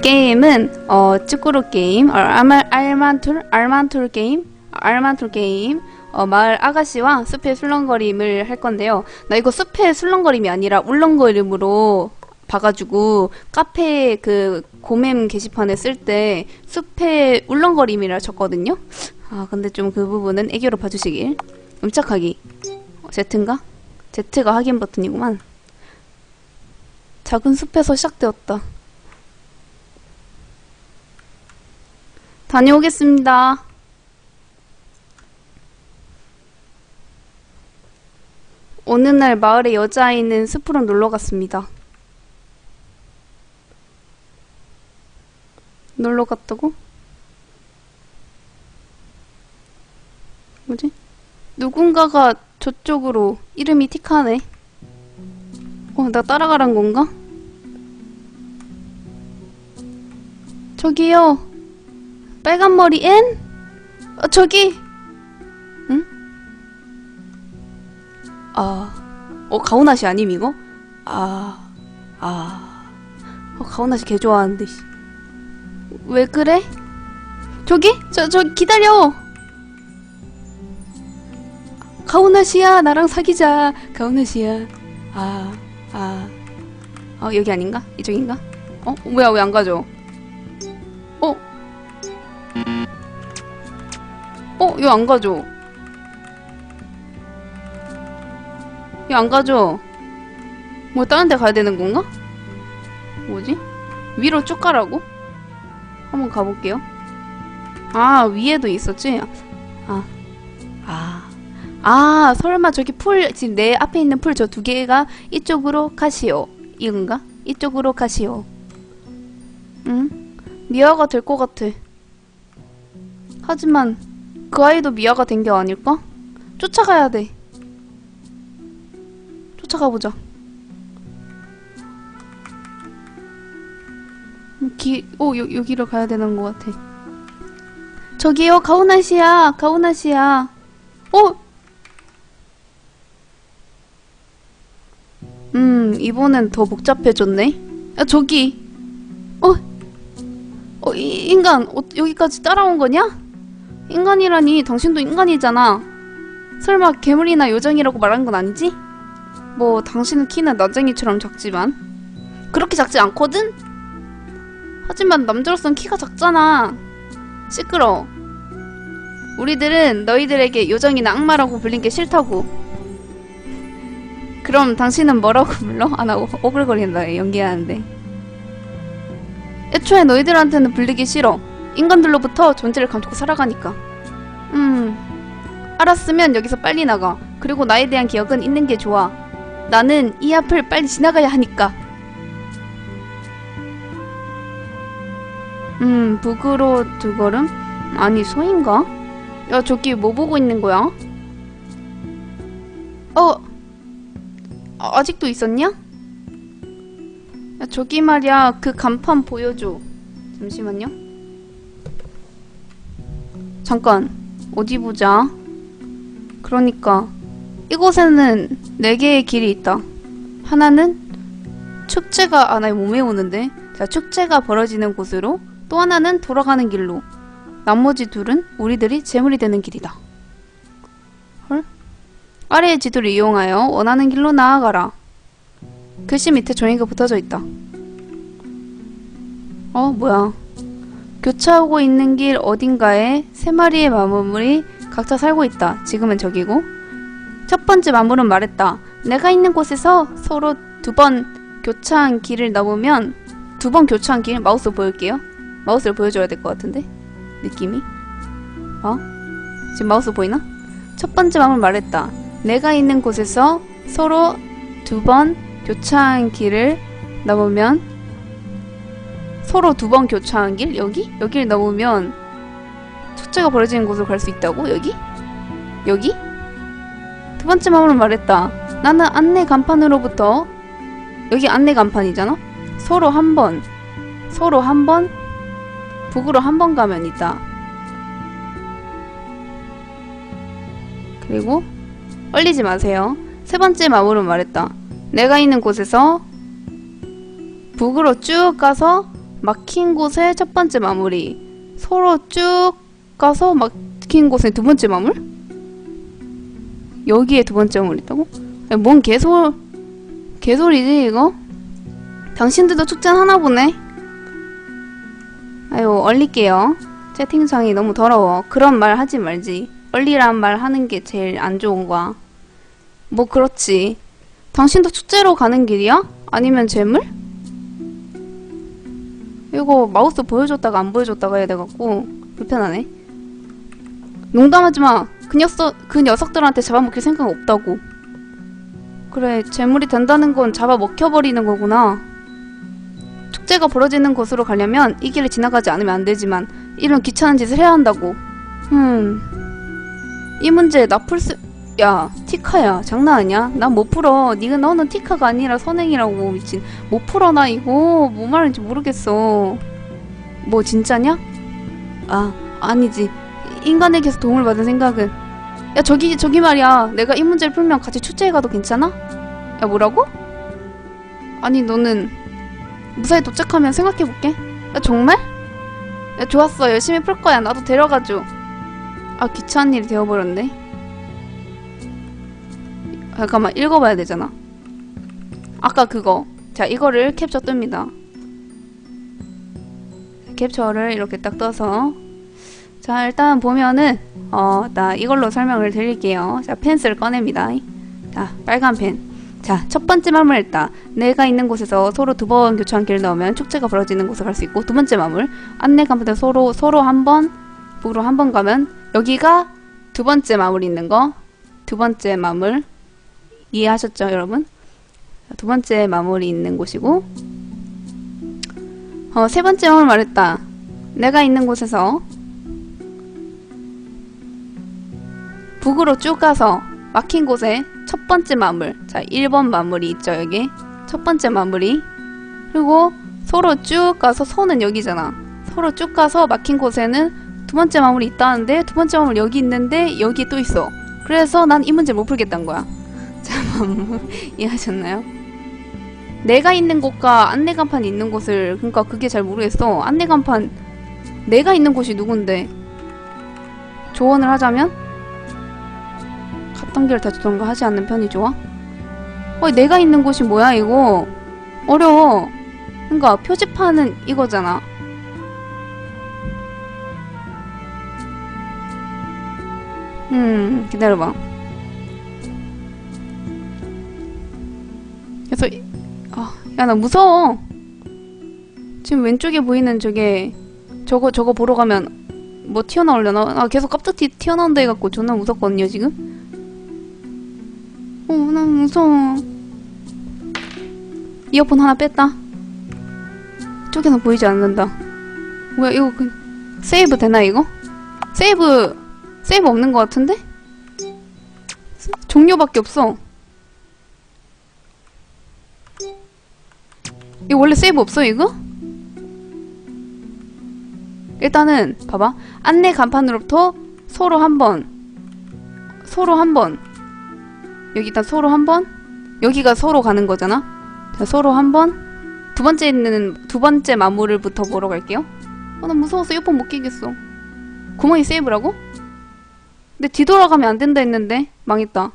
게임은 어 쭈꾸루 게임, 어, 알만툴, 알만툴 게임, 알만툴 게임. 어, 마을 아가씨와 숲의 술렁거림을 할 건데요. 나 이거 숲의 술렁거림이 아니라 울렁거림으로 봐가지고 카페 그 고mem 게시판에 쓸 때 숲의 울렁거림이라 쳤거든요. 아 근데 좀 그 부분은 애교로 봐주시길. 음착하기. 어, Z인가? Z가 확인 버튼이구만. 작은 숲에서 시작되었다. 다녀오겠습니다. 어느 날 마을에 여자아이는 숲으로 놀러 갔습니다. 놀러 갔다고? 뭐지? 누군가가 저쪽으로 이름이 틱하네. 어, 나 따라가란 건가? 저기요. 빨간 머리 앤? 어, 저기. 응? 아, 어 가오나 씨 아님 이거? 아, 아, 어 가오나 씨개 좋아하는데. 씨. 왜 그래? 저기? 저, 저 기다려. 가오나 씨야, 나랑 사귀자. 가오나 씨야. 아, 아, 어 여기 아닌가? 이쪽인가? 어 뭐야 왜 안 가죠? 어? 어, 이거 안 가죠? 이거 안 가죠? 뭐 다른 데 가야 되는 건가? 뭐지? 위로 쭉 가라고? 한번 가볼게요. 아, 위에도 있었지? 아, 아, 아, 설마 저기 풀, 지금 내 앞에 있는 풀 저 두 개가 이쪽으로 가시오. 이건가? 이쪽으로 가시오. 응? 미아가 될 것 같아. 하지만 그 아이도 미아가 된 게 아닐까? 쫓아가야 돼. 쫓아가 보자. 음, 기, 오, 여, 여기로 가야 되는 것 같아. 저기요, 가오나 씨야, 가오나 씨야. 어? 음, 이번엔 더 복잡해졌네. 야, 저기. 어? 어, 이, 인간, 어, 여기까지 따라온 거냐? 인간이라니, 당신도 인간이잖아. 설마 괴물이나 요정이라고 말한 건 아니지? 뭐, 당신은 키는 난쟁이처럼 작지만. 그렇게 작지 않거든? 하지만 남자로선 키가 작잖아. 시끄러. 우리들은 너희들에게 요정이나 악마라고 불린 게 싫다고. 그럼 당신은 뭐라고 불러? 아, 나 오- 오글거린다, 연기하는데. 애초에 너희들한테는 불리기 싫어. 인간들로부터 존재를 감추고 살아가니까. 음. 알았으면 여기서 빨리 나가. 그리고 나에 대한 기억은 있는 게 좋아. 나는 이 앞을 빨리 지나가야 하니까. 음, 북으로 두 걸음? 아니, 소인가? 야, 저기 뭐 보고 있는 거야? 어, 아, 아직도 있었냐? 야, 저기 말이야 그 간판 보여줘 잠시만요 잠깐 어디 보자. 그러니까 이곳에는 네 개의 길이 있다. 하나는 축제가 아나 몸에 오는데. 자 축제가 벌어지는 곳으로 또 하나는 돌아가는 길로. 나머지 둘은 우리들이 재물이 되는 길이다. 헐? 아래의 지도를 이용하여 원하는 길로 나아가라. 글씨 밑에 종이가 붙어져 있다. 어, 뭐야. 교차하고 있는 길 어딘가에 세 마리의 마물이 각자 살고 있다. 지금은 저기고. 첫 번째 마물은 말했다. 내가 있는 곳에서 서로 두 번 교차한 길을 넘으면 두 번 교차한 길 마우스 보일게요. 마우스를 보여줘야 될 것 같은데 느낌이. 어? 지금 마우스 보이나? 첫 번째 마물 말했다. 내가 있는 곳에서 서로 두 번 교차한 길을 넘으면 서로 두 번 교차한 길? 여기? 여기를 넘으면 축제가 벌어지는 곳으로 갈 수 있다고? 여기? 여기? 두 번째 마음으로 말했다. 나는 안내 간판으로부터 여기 안내 간판이잖아? 서로 한 번 서로 한 번 북으로 한 번 가면 있다. 그리고 얼리지 마세요. 세 번째 마음으로 말했다. 내가 있는 곳에서 북으로 쭉 가서 막힌 곳에 첫 번째 마무리. 서로 쭉 가서 막힌 곳에 두 번째 마물? 여기에 두 번째 마무리 있다고? 뭔 개소, 개소리지, 이거? 당신들도 축제는 하나 보네? 아유, 얼릴게요. 채팅창이 너무 더러워. 그런 말 하지 말지. 얼리란 말 하는 게 제일 안 좋은 거야. 뭐, 그렇지. 당신도 축제로 가는 길이야? 아니면 재물? 이거 마우스 보여줬다가 안 보여줬다가 해야 돼갖고 불편하네. 농담하지 마. 그 녀석 그 녀석들한테 잡아먹힐 생각 없다고. 그래 재물이 된다는 건 잡아먹혀버리는 거구나. 축제가 벌어지는 곳으로 가려면 이 길을 지나가지 않으면 안 되지만 이런 귀찮은 짓을 해야 한다고. 음. 이 문제 나 풀 수... 야 티카야 장난 아니야? 난 못 풀어. 니가 너는 티카가 아니라 선행이라고 미친. 못 풀어 나 이거 뭐 말인지 모르겠어. 뭐 진짜냐? 아 아니지. 인간에게서 도움을 받은 생각은 야 저기 저기 말이야. 내가 이 문제를 풀면 같이 축제에 가도 괜찮아? 야 뭐라고? 아니 너는 무사히 도착하면 생각해볼게. 야 정말? 야 좋았어 열심히 풀 거야. 나도 데려가줘. 아 귀찮은 일이 되어버렸네. 잠깐만 읽어봐야 되잖아. 아까 그거. 자 이거를 캡처 뜹니다. 캡처를 이렇게 딱 떠서 자 일단 보면은 어나 이걸로 설명을 드릴게요. 자 펜슬 꺼냅니다. 자 빨간 펜. 자, 첫 번째 마물 했다. 내가 있는 곳에서 서로 두 번 교차한길을 넣으면 축제가 벌어지는 곳을 갈 수 있고 두 번째 마물 안내 간판에 서로 서로 한 번, 북으로 한 번 가면 여기가 두 번째 마물 있는 거. 두 번째 마물 이해하셨죠, 여러분? 자, 두 번째 마물이 있는 곳이고 어, 세 번째 마물 말했다. 내가 있는 곳에서 북으로 쭉 가서 막힌 곳에 첫 번째 마물. 자, 1번 마물이 있죠, 여기. 첫 번째 마물이. 그리고 서로 쭉 가서 손은 여기잖아. 서로 쭉 가서 막힌 곳에는 두 번째 마물이 있다는데 두 번째 마물 여기 있는데 여기 또 있어. 그래서 난 이 문제 못 풀겠다는 거야. 자, 마물 이해하셨나요? 내가 있는 곳과 안내 간판이 있는 곳을 그러니까 그게 잘 모르겠어. 안내 간판 내가 있는 곳이 누군데? 조언을 하자면 갔던 길을 다주던가 하지 않는 편이 좋아? 어, 내가 있는 곳이 뭐야 이거? 어려워. 그러니까 표지판은 이거잖아. 음, 기다려봐. 그래서 이- 아, 야 나 무서워. 지금 왼쪽에 보이는 저게 저거 저거 보러 가면 뭐 튀어나오려나? 아 계속 깜짝 튀, 튀어나온다 해갖고 존나 무섭거든요 지금. 어, 나 무서워. 이어폰 하나 뺐다. 이쪽에는 보이지 않는다. 뭐야, 이거 그, 세이브 되나, 이거? 세이브, 세이브 없는 것 같은데? 종료밖에 없어. 이거 원래 세이브 없어, 이거? 일단은, 봐봐. 안내 간판으로부터 서로 한 번, 서로 한 번, 여기 일단 서로 한 번, 여기가 서로 가는 거잖아. 자, 서로 한 번, 두 번째 있는 두 번째 마무리부터 보러 갈게요. 아, 나 무서워서 이어폰 못 끼겠어. 구멍이 세이브라고? 근데 뒤돌아가면 안 된다 했는데 망했다.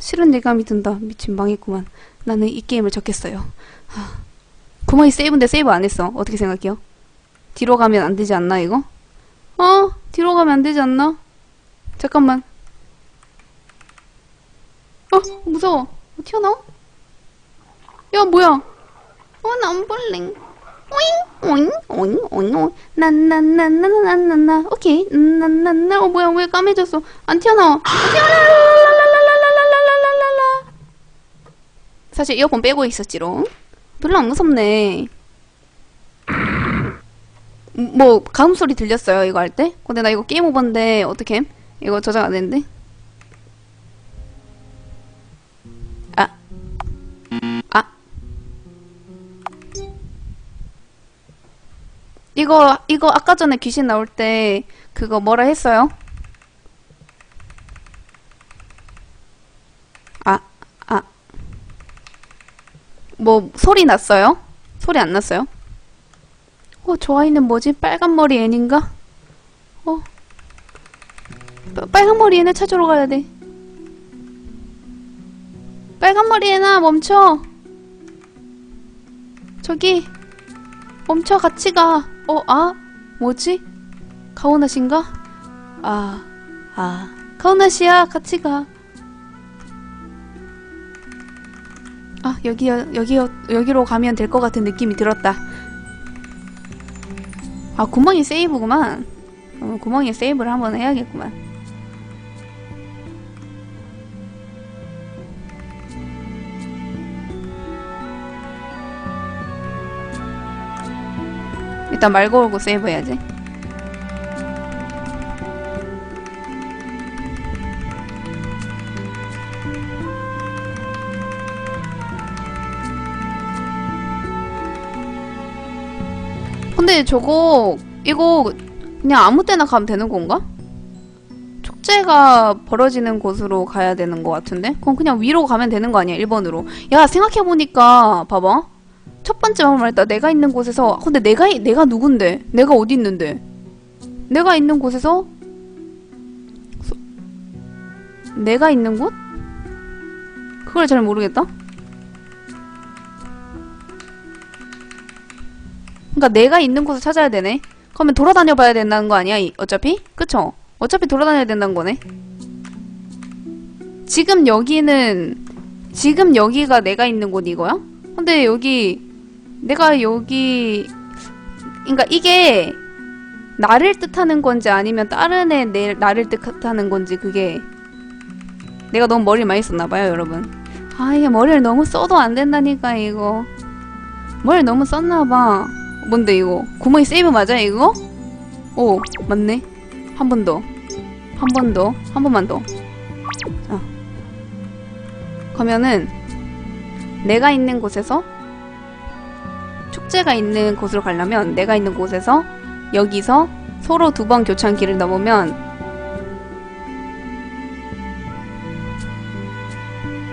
싫은 예감이 든다. 미친 망했구만. 나는 이 게임을 접겠어요. 하. 구멍이 세이브인데 세이브 안 했어. 어떻게 생각해요? 뒤로 가면 안 되지 않나 이거? 어? 뒤로 가면 안 되지 않나? 잠깐만. 어 무서워 어, 튀어나와? 야 뭐야 어 남볼링 오잉 오잉 오잉 오잉 오잉 나나나나나나나 오케이 나나나나 어 뭐야 왜 까매졌어 안 튀어나와 안 튀어나와 사실 이어폰 빼고 있었지롱 별로 안 무섭네 음, 뭐 가음 소리 들렸어요 이거 할 때? 근데 나 이거 게임 오버인데 어떻게 이거 저장 안 했는데 아. 이거, 이거 아까 전에 귀신 나올 때 그거 뭐라 했어요? 뭐 소리 났어요? 소리 안 났어요? 어, 저 아이는 뭐지? 빨간 머리 애인가? 어. 빠- 빨간 머리 애는 찾으러 가야 돼. 빨간 머리 애나 멈춰. 저기 멈춰 같이 가. 어, 아, 뭐지? 가오나 씨인가? 아, 아, 가오나 씨야, 같이 가. 아, 여기 여기 여기로 가면 될 것 같은 느낌이 들었다. 아, 구멍이 세이브구만. 어, 구멍이 세이브를 한번 해야겠구만. 일단 말 걸고 세이브 해야지. 근데 저거 이거 그냥 아무 때나 가면 되는 건가? 축제가 벌어지는 곳으로 가야 되는 것 같은데? 그럼 그냥 위로 가면 되는 거 아니야? 1번으로. 야, 생각해보니까, 봐봐. 첫 번째 말 말했다. 내가 있는 곳에서. 근데 내가, 이- 내가 누군데? 내가 어디 있는데? 내가 있는 곳에서? 소- 내가 있는 곳? 그걸 잘 모르겠다? 그러니까 내가 있는 곳을 찾아야 되네. 그러면 돌아다녀 봐야 된다는 거 아니야? 이- 어차피? 그쵸? 어차피 돌아다녀야 된다는 거네. 지금 여기는 지금 여기가 내가 있는 곳 이거야? 근데 여기 내가 여기 그러니까 이게 나를 뜻하는 건지 아니면 다른 애 내, 나를 뜻하는 건지 그게 내가 너무 머리를 많이 썼나 봐요, 여러분. 아, 이게 머리를 너무 써도 안 된다니까 이거. 머리를 너무 썼나 봐. 뭔데 이거? 구멍이 세이브 맞아 이거? 오 맞네 한 번 더 한 번 더 한 번만 더 자. 그러면은 내가 있는 곳에서 축제가 있는 곳으로 가려면 내가 있는 곳에서 여기서 서로 두 번 교차한길을 넘으면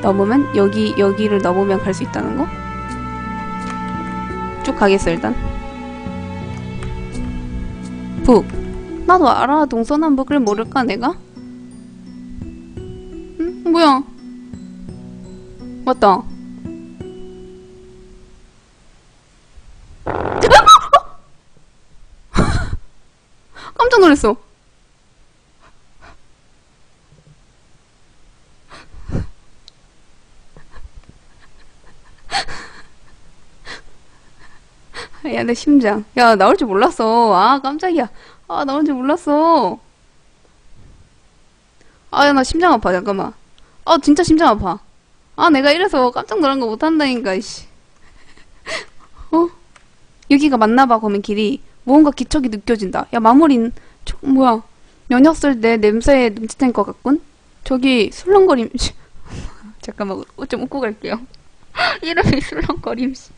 넘으면 여기 여기를 넘으면 갈 수 있다는 거? 쭉 가겠어 일단 북. 나도 알아. 동서남북을 모를까 내가? 응? 뭐야? 맞다. 깜짝 놀랐어. 야, 내 심장. 야, 나올 줄 몰랐어. 아, 깜짝이야. 아, 나올 줄 몰랐어. 아, 야, 나 심장 아파. 잠깐만. 아, 진짜 심장 아파. 아, 내가 이래서 깜짝 놀란 거 못한다니까, 이씨. 어? 여기가 맞나봐, 그러면 길이. 무언가 기척이 느껴진다. 야, 마무리는, 저, 뭐야. 연였을 때 냄새에 눈치챈 것 같군? 저기, 술렁거림, 잠깐만, 옷 좀 웃고 갈게요. 이름이 술렁거림, 씨.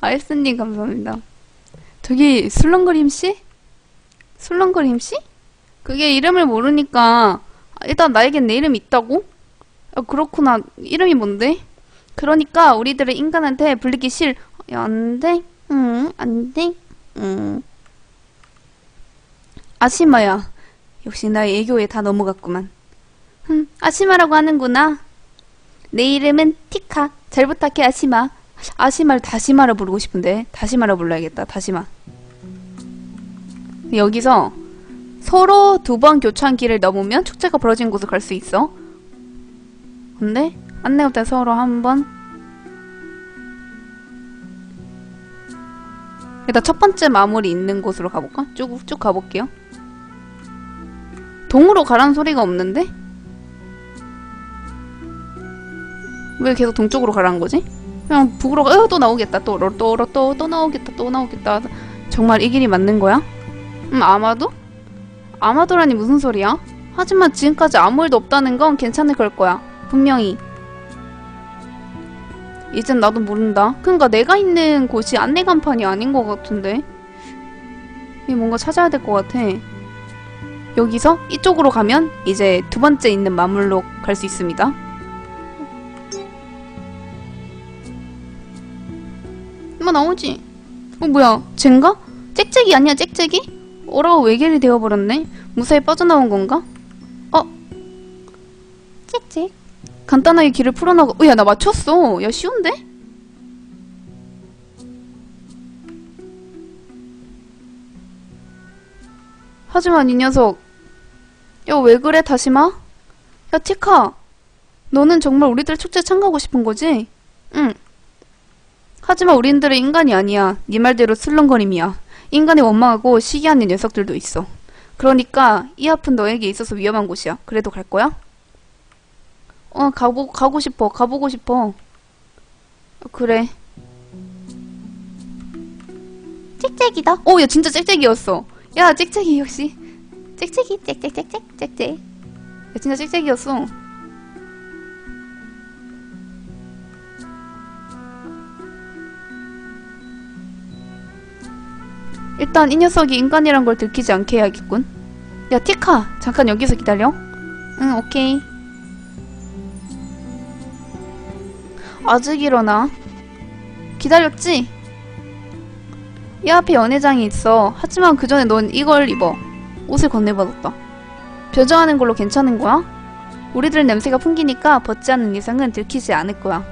아이스님 감사합니다. 저기 술렁거림 씨? 술렁거림 씨? 그게 이름을 모르니까 아, 일단 나에겐 내 이름이 있다고? 아, 그렇구나. 이름이 뭔데? 그러니까 우리들은 인간한테 불리기 싫. 야, 안 돼. 응, 안 돼. 응. 아시마야. 역시 나의 애교에 다 넘어갔구만. 흠, 아시마라고 하는구나. 내 이름은 티카. 잘 부탁해, 아시마. 아시마를 다시마를 부르고 싶은데 다시마를 불러야겠다 다시마 여기서 서로 두 번 교차한길을 넘으면 축제가 벌어진 곳을 갈 수 있어 근데 안내부터 서로 한번 일단 첫 번째 마무리 있는 곳으로 가볼까? 쭉, 쭉 가볼게요 동으로 가라는 소리가 없는데? 왜 계속 동쪽으로 가라는 거지? 그냥 북으로 가, 어, 또 나오겠다. 또, 또, 또, 또, 또 나오겠다. 또 나오겠다. 정말 이 길이 맞는 거야? 음, 아마도? 아마도라니 무슨 소리야? 하지만 지금까지 아무 일도 없다는 건 괜찮을 걸 거야. 분명히. 이젠 나도 모른다. 그러니까 내가 있는 곳이 안내 간판이 아닌 것 같은데. 이 뭔가 찾아야 될 것 같아. 여기서 이쪽으로 가면 이제 두 번째 있는 마물로 갈 수 있습니다. 뭐 나오지? 어 뭐야? 쟨가? 짹짹이 아니야 짹짹이? 어라고 외계리 되어버렸네 무사히 빠져나온 건가? 어? 짹짹 간단하게 길을 풀어나가 어, 야나 맞췄어 야 쉬운데? 하지만 이 녀석 야 왜 그래 다시마? 야 티카 너는 정말 우리들 축제 참가하고 싶은 거지? 응 하지만 우린들은 인간이 아니야. 네 말대로 슬렁거림이야. 인간이 원망하고 시기하는 녀석들도 있어. 그러니까 이 앞은 너에게 있어서 위험한 곳이야. 그래도 갈 거야? 어 가보, 가고 싶어. 가보고 싶어. 어, 그래. 짹짹이다. 오 야 진짜 짹짹이었어. 야 짹짹이 역시. 짹짹이 짹짹짹짹 짹짹 야 진짜 짹짹이었어 일단 이 녀석이 인간이란 걸 들키지 않게 해야겠군. 야 티카! 잠깐 여기서 기다려. 응 오케이. 아직 일어나. 기다렸지? 이 앞에 연회장이 있어. 하지만 그 전에 넌 이걸 입어. 옷을 건네받았다. 변조하는 걸로 괜찮은 거야? 우리들 냄새가 풍기니까 벗지 않는 이상은 들키지 않을 거야.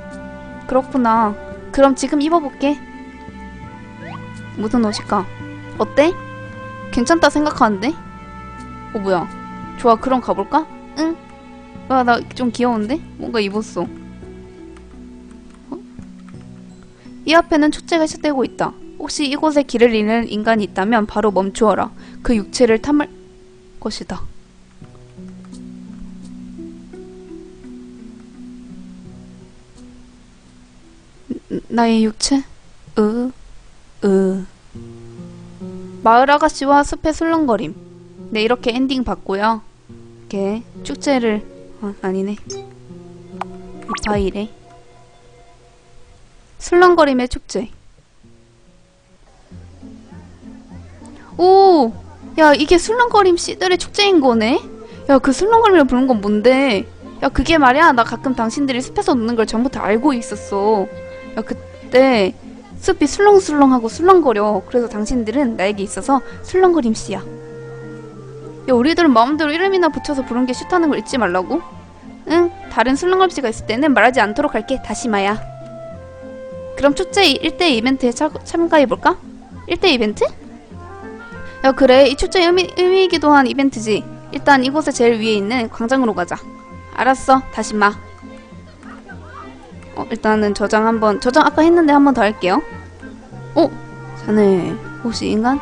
그렇구나. 그럼 지금 입어볼게. 무슨 옷일까? 어때? 괜찮다 생각하는데? 어 뭐야 좋아 그럼 가볼까? 응? 와 나 좀 귀여운데? 뭔가 입었어 어? 이 앞에는 축제가 시작되고 있다 혹시 이곳에 길을 잃는 인간이 있다면 바로 멈추어라 그 육체를 탐할 것이다 나의 육체? 으, 으. 마을 아가씨와 숲의 술렁거림. 네, 이렇게 엔딩 봤고요. 이렇게 축제를 어, 아니네. 이 파일에 술렁거림의 축제. 오, 야 이게 술렁거림 씨들의 축제인 거네. 야 그 술렁거림을 부른 건 뭔데? 야 그게 말이야 나 가끔 당신들이 숲에서 노는 걸 전부 다 알고 있었어. 야 그때 숲이 술렁술렁하고 술렁거려. 그래서 당신들은 나에게 있어서 술렁거림 씨야. 야, 우리들은 마음대로 이름이나 붙여서 부른 게 싫다는 걸 잊지 말라고? 응, 다른 술렁거림 씨가 있을 때는 말하지 않도록 할게. 다시마야. 그럼 축제 1대 이벤트에 차, 참가해볼까? 1대 이벤트? 야, 그래. 이 축제 의미, 의미이기도 한 이벤트지. 일단 이곳에 제일 위에 있는 광장으로 가자. 알았어. 다시마. 어, 일단은 저장 한번 저장 아까 했는데 한번 더 할게요. 어? 자네 혹시 인간?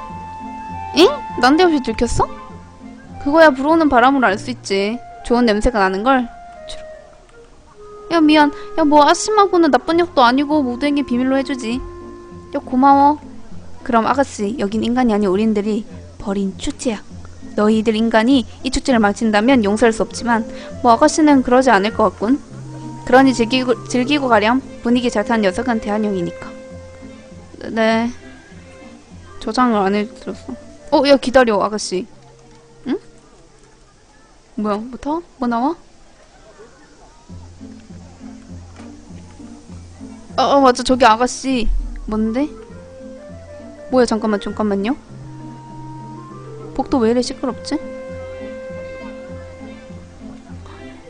응? 난데없이 들켰어? 그거야 불어오는 바람으로 알 수 있지. 좋은 냄새가 나는 걸. 야 미안. 야 뭐 아심하고는 나쁜 역도 아니고 모두에게 비밀로 해주지. 야 고마워. 그럼 아가씨 여긴 인간이 아닌 우린들이 버린 축제야. 너희들 인간이 이 축제를 망친다면 용서할 수 없지만 뭐 아가씨는 그러지 않을 것 같군. 그러니 즐기고, 즐기고 가렴. 분위기 잘 타는 녀석은 대한형이니까. 네. 저장을 안 해들었어. 어, 야, 기다려, 아가씨. 응? 뭐야, 뭐 타? 뭐 나와? 어, 어, 맞아, 저기 아가씨. 뭔데? 뭐야, 잠깐만, 잠깐만요. 복도 왜 이래 시끄럽지?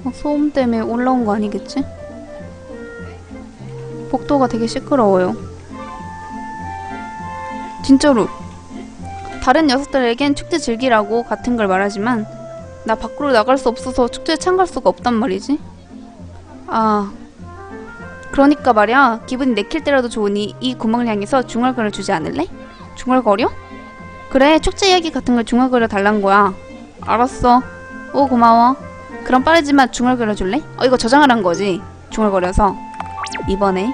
어, 소음 때문에 올라온 거 아니겠지? 복도가 되게 시끄러워요. 진짜로. 다른 녀석들에겐 축제 즐기라고 같은 걸 말하지만 나 밖으로 나갈 수 없어서 축제에 참가할 수가 없단 말이지. 아. 그러니까 말이야. 기분이 내킬 때라도 좋으니 이 구멍을 향해서 중얼거려 주지 않을래? 중얼거려? 그래. 축제 이야기 같은 걸 중얼거려 달란 거야. 알았어. 오 고마워. 그럼 빠르지만 중얼거려 줄래? 어 이거 저장을 한 거지. 중얼거려서 이번에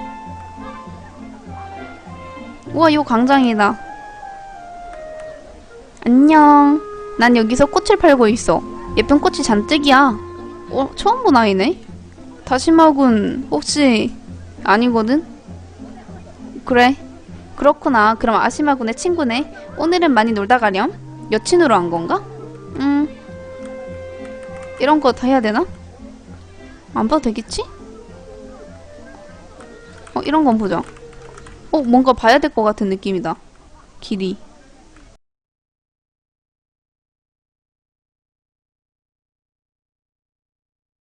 우와 이거 광장이다. 안녕. 난 여기서 꽃을 팔고 있어. 예쁜 꽃이 잔뜩이야. 어 처음 본 아이네. 다시마군 혹시 아니거든? 그래. 그렇구나. 그럼 아시마군의 친구네. 오늘은 많이 놀다 가렴. 여친으로 한 건가? 음. 이런 거 다 해야 되나? 안 봐도 되겠지? 어, 이런 건 보자. 어, 뭔가 봐야 될 것 같은 느낌이다. 길이.